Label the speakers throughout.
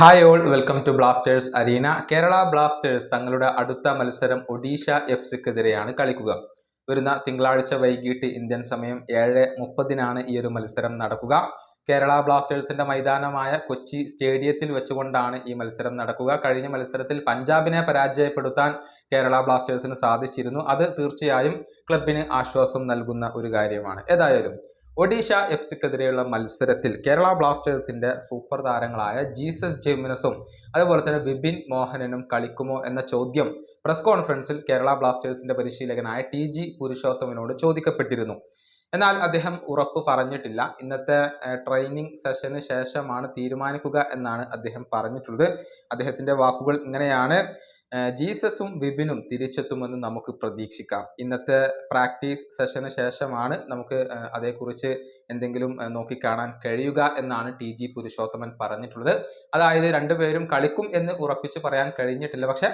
Speaker 1: Hi all welcome to blasters arena Kerala blasters തങ്ങളുടെ അടുത്ത മത്സരം ഒഡീഷ എഫ് സിക്കെതിരെയാണ് കളിക്കുക. വരുന്ന തിങ്കളാഴ്ച വൈകിട്ട് ഇന്ത്യൻ സമയം ഏഴ് മുപ്പതിനാണ് ഈ ഒരു മത്സരം നടക്കുക. കേരള ബ്ലാസ്റ്റേഴ്സിന്റെ മൈതാനമായ കൊച്ചി സ്റ്റേഡിയത്തിൽ വെച്ചുകൊണ്ടാണ് ഈ മത്സരം നടക്കുക. കഴിഞ്ഞ മത്സരത്തിൽ പഞ്ചാബിനെ പരാജയപ്പെടുത്താൻ കേരള ബ്ലാസ്റ്റേഴ്സിന് സാധിച്ചിരുന്നു. അത് തീർച്ചയായും ക്ലബിന് ആശ്വാസം നൽകുന്ന ഒരു കാര്യമാണ്. ഏതായാലും ഒഡീഷ എഫ് സിക്കെതിരെയുള്ള മത്സരത്തിൽ കേരള ബ്ലാസ്റ്റേഴ്സിന്റെ സൂപ്പർ താരങ്ങളായ ജീസസ് ജെമിനസും അതുപോലെ തന്നെ ബിബിൻ മോഹനനും കളിക്കുമോ എന്ന ചോദ്യം പ്രസ് കോൺഫറൻസിൽ കേരള ബ്ലാസ്റ്റേഴ്സിന്റെ പരിശീലകനായ ടി ജി പുരുഷോത്തമനോട് ചോദിക്കപ്പെട്ടിരുന്നു. എന്നാൽ അദ്ദേഹം ഉറപ്പ് പറഞ്ഞിട്ടില്ല. ഇന്നത്തെ ട്രെയിനിങ് സെഷന് ശേഷമാണ് തീരുമാനിക്കുക എന്നാണ് അദ്ദേഹം പറഞ്ഞിട്ടുള്ളത്. അദ്ദേഹത്തിന്റെ വാക്കുകൾ ഇങ്ങനെയാണ്. ജീസസും വിപിനും തിരിച്ചെത്തുമെന്ന് നമുക്ക് പ്രതീക്ഷിക്കാം. ഇന്നത്തെ പ്രാക്ടീസ് സെഷന് ശേഷമാണ് നമുക്ക് അതേക്കുറിച്ച് എന്തെങ്കിലും നോക്കിക്കാണാൻ കഴിയുക എന്നാണ് ടി ജി പുരുഷോത്തമൻ പറഞ്ഞിട്ടുള്ളത്. അതായത് രണ്ടുപേരും കളിക്കും എന്ന് ഉറപ്പിച്ച് പറയാൻ കഴിഞ്ഞിട്ടില്ല. പക്ഷെ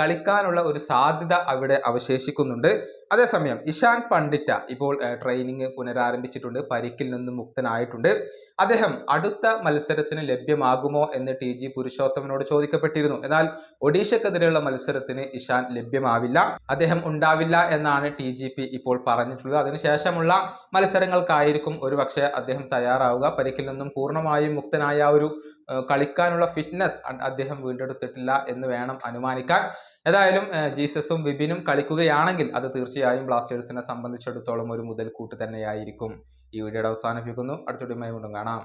Speaker 1: കളിക്കാനുള്ള ഒരു സാധ്യത അവിടെ അവശേഷിക്കുന്നുണ്ട്. അതേസമയം ഇഷാൻ പണ്ഡിറ്റ ഇപ്പോൾ ട്രെയിനിങ് പുനരാരംഭിച്ചിട്ടുണ്ട് പരിക്കിൽ നിന്ന് മുക്തനായിട്ടുണ്ട്. അദ്ദേഹം അടുത്ത മത്സരത്തിന് ലഭ്യമാകുമോ എന്ന് ടി ജി പുരുഷോത്തമനോട് ചോദിക്കപ്പെട്ടിരുന്നു. എന്നാൽ ഒഡീഷക്കെതിരെയുള്ള മത്സരത്തിന് ഇഷാൻ ലഭ്യമാവില്ല. അദ്ദേഹം ഉണ്ടാവില്ല എന്നാണ് ടി ഇപ്പോൾ പറഞ്ഞിട്ടുള്ളത്. അതിനുശേഷമുള്ള മത്സരങ്ങൾക്കായിരിക്കും ഒരുപക്ഷെ അദ്ദേഹം തയ്യാറാവുക. പരിക്കിൽ നിന്നും പൂർണമായും മുക്തനായ ഒരു കളിക്കാനുള്ള ഫിറ്റ്നസ് അദ്ദേഹം വീണ്ടെടുത്തിട്ടില്ല എന്ന് വേണം അനുമാനിക്കാൻ. ഏതായാലും ജീസസും വിബിനും കളിക്കുകയാണെങ്കിൽ അത് തീർച്ചയായും ബ്ലാസ്റ്റേഴ്സിനെ സംബന്ധിച്ചിടത്തോളം ഒരു മുതൽക്കൂട്ട് തന്നെയായിരിക്കും. ഈ വീഡിയോയുടെ അവസാനിപ്പിക്കുന്നു. അടുത്ത വീഡിയോയുമായി വീണ്ടും കാണാം.